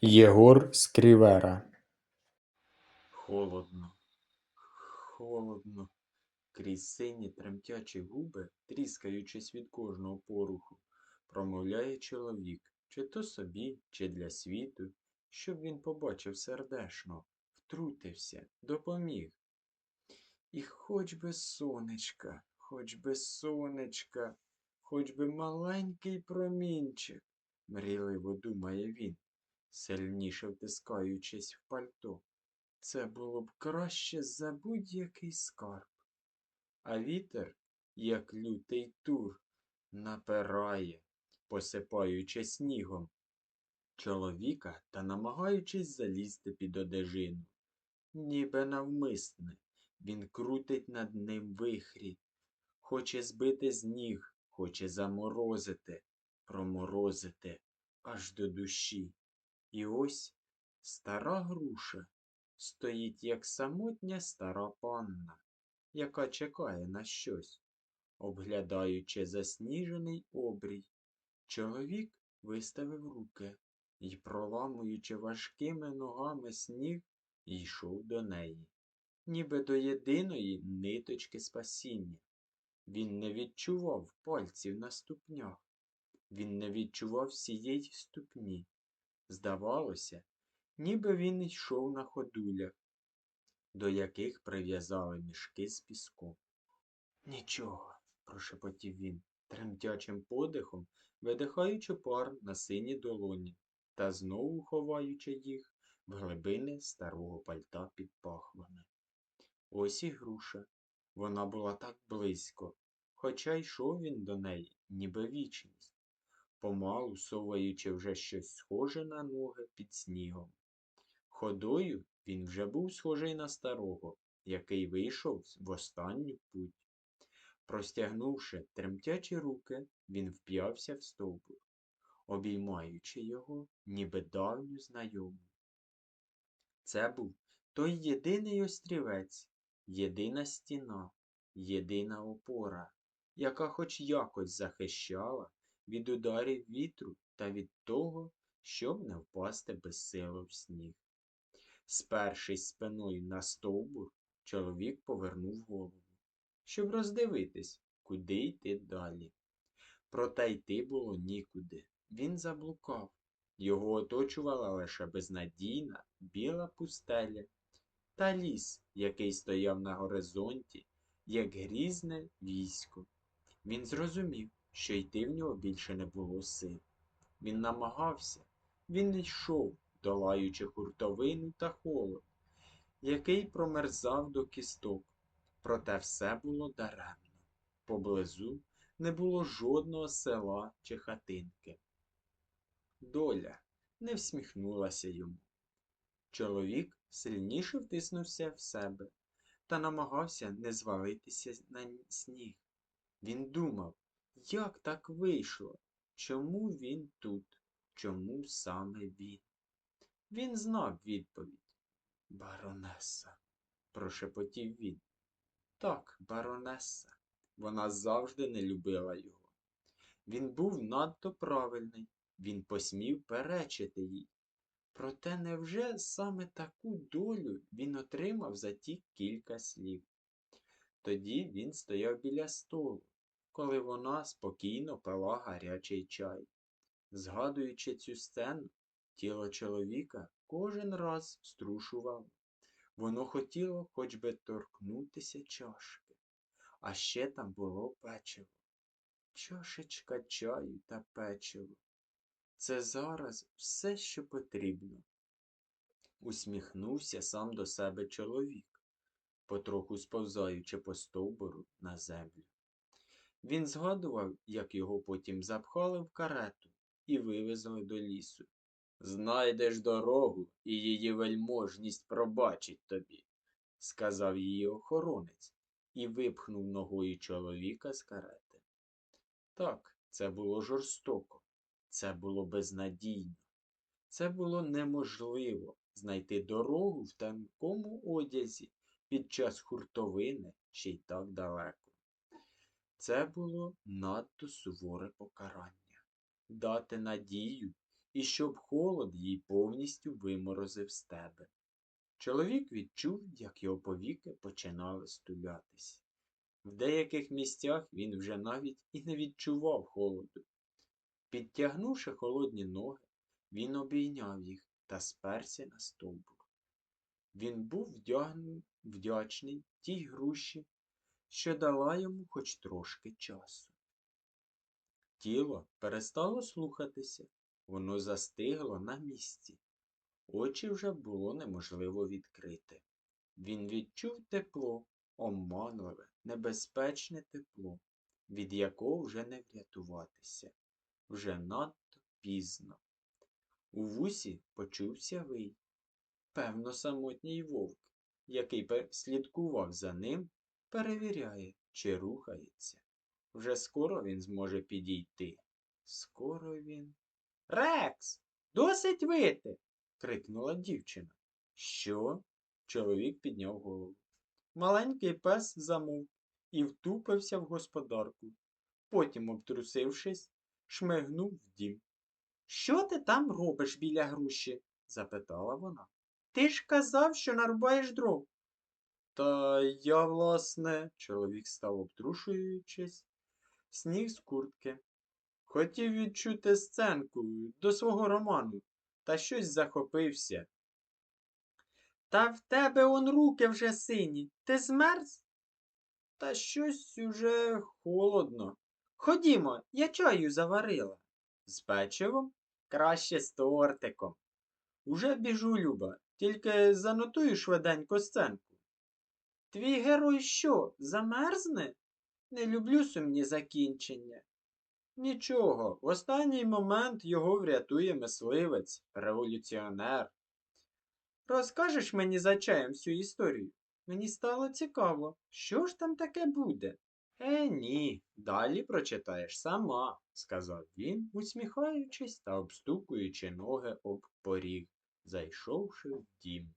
Єгор Скрівера Холодно, холодно. Крізь сині тремтячі губи, тріскаючись від кожного поруху, промовляє чоловік, чи то собі, чи для світу, щоб він побачив сердешно, втрутився, допоміг. І хоч би сонечка, хоч би сонечка, хоч би маленький промінчик, мрійливо думає він, сильніше втискаючись в пальто. Це було б краще за будь-який скарб. А вітер, як лютий тур, напирає, посипаючи снігом чоловіка та намагаючись залізти під одежину. Ніби навмисне, він крутить над ним вихрі, хоче збити з ніг, хоче заморозити, проморозити аж до душі. І ось стара груша стоїть, як самотня стара панна, яка чекає на щось, обглядаючи засніжений обрій. Чоловік виставив руки і, проламуючи важкими ногами сніг, йшов до неї, ніби до єдиної ниточки спасіння. Він не відчував пальців на ступнях, він не відчував всієї ступні. Здавалося, ніби він йшов на ходулях, до яких прив'язали мішки з піском. Нічого, прошепотів він, тремтячим подихом, видихаючи пар на сині долоні та знову ховаючи їх в глибини старого пальта під пахвами. Ось і груша. Вона була так близько, хоча йшов він до неї, ніби вічність, помалу соваючи вже щось схоже на ноги під снігом. Ходою він вже був схожий на старого, який вийшов в останню путь. Простягнувши тремтячі руки, він вп'явся в стовбур, обіймаючи його, ніби давню знайому. Це був той єдиний острівець, єдина стіна, єдина опора, яка хоч якось захищала від ударів вітру та від того, щоб не впасти безсило в сніг. Спершись спиною на стовбур, чоловік повернув голову, щоб роздивитись, куди йти далі. Проте йти було нікуди. Він заблукав. Його оточувала лише безнадійна біла пустеля та ліс, який стояв на горизонті, як грізне військо. Він зрозумів, що йти в нього більше не було сил. Він намагався, він йшов, долаючи хуртовину та холод, який промерзав до кісток. Проте все було даремно. Поблизу не було жодного села чи хатинки. Доля не всміхнулася йому. Чоловік сильніше втиснувся в себе та намагався не звалитися на сніг. Він думав, як так вийшло, чому він тут, чому саме він? Він знав відповідь. Баронеса, прошепотів він. Так, баронеса. Вона завжди не любила його. Він був надто правильний, він посмів перечити їй. Проте невже саме таку долю він отримав за ті кілька слів? Тоді він стояв біля столу, коли вона спокійно пила гарячий чай. Згадуючи цю сцену, тіло чоловіка кожен раз струшувало. Воно хотіло хоч би торкнутися чашки. А ще там було печиво. Чашечка чаю та печиво. Це зараз все, що потрібно. Усміхнувся сам до себе чоловік, потроху сповзаючи по стовбуру на землю. Він згадував, як його потім запхали в карету і вивезли до лісу. Знайдеш дорогу, і її вельможність пробачить тобі, сказав її охоронець і випхнув ногою чоловіка з карети. Так, це було жорстоко, це було безнадійно, це було неможливо знайти дорогу в тонкому одязі під час хуртовини ще й так далеко. Це було надто суворе покарання дати надію і щоб холод їй повністю виморозив з тебе. Чоловік відчув, як його повіки починали стулятись. В деяких місцях він вже навіть і не відчував холоду. Підтягнувши холодні ноги, він обійняв їх та сперся на стовбур. Він був вдягн- вдячний тій груші, що дала йому хоч трошки часу. Тіло перестало слухатися, воно застигло на місці. Очі вже було неможливо відкрити. Він відчув тепло, оманливе, небезпечне тепло, від якого вже не врятуватися. Вже надто пізно. У вусі почувся вий. Певно, самотній вовк, який слідкував за ним, перевіряє, чи рухається. Вже скоро він зможе підійти. Скоро він. Рекс! Досить вити. крикнула дівчина. Що? Чоловік підняв голову. Маленький пес замовк і втупився в господарку. Потім, обтрусившись, шмигнув в дім. Що ти там робиш біля груші? запитала вона. Ти ж казав, що нарубаєш дров. Та я, власне, чоловік став обтрушуючись, сніг з куртки. Хотів відчути сценку до свого роману, та щось захопився. Та в тебе он руки вже сині. Ти змерз? Та щось уже холодно. Ходімо, я чаю заварила. З печивом? Краще з тортиком. Уже біжу, Люба, тільки занотую швиденько сценку. Твій герой що, замерзне? Не люблю сумні закінчення. Нічого, в останній момент його врятує мисливець, революціонер. Розкажеш мені за чаєм всю історію? Мені стало цікаво, що ж там таке буде? Е, ні, далі прочитаєш сама, сказав він, усміхаючись та обстукуючи ноги об поріг, зайшовши в дім.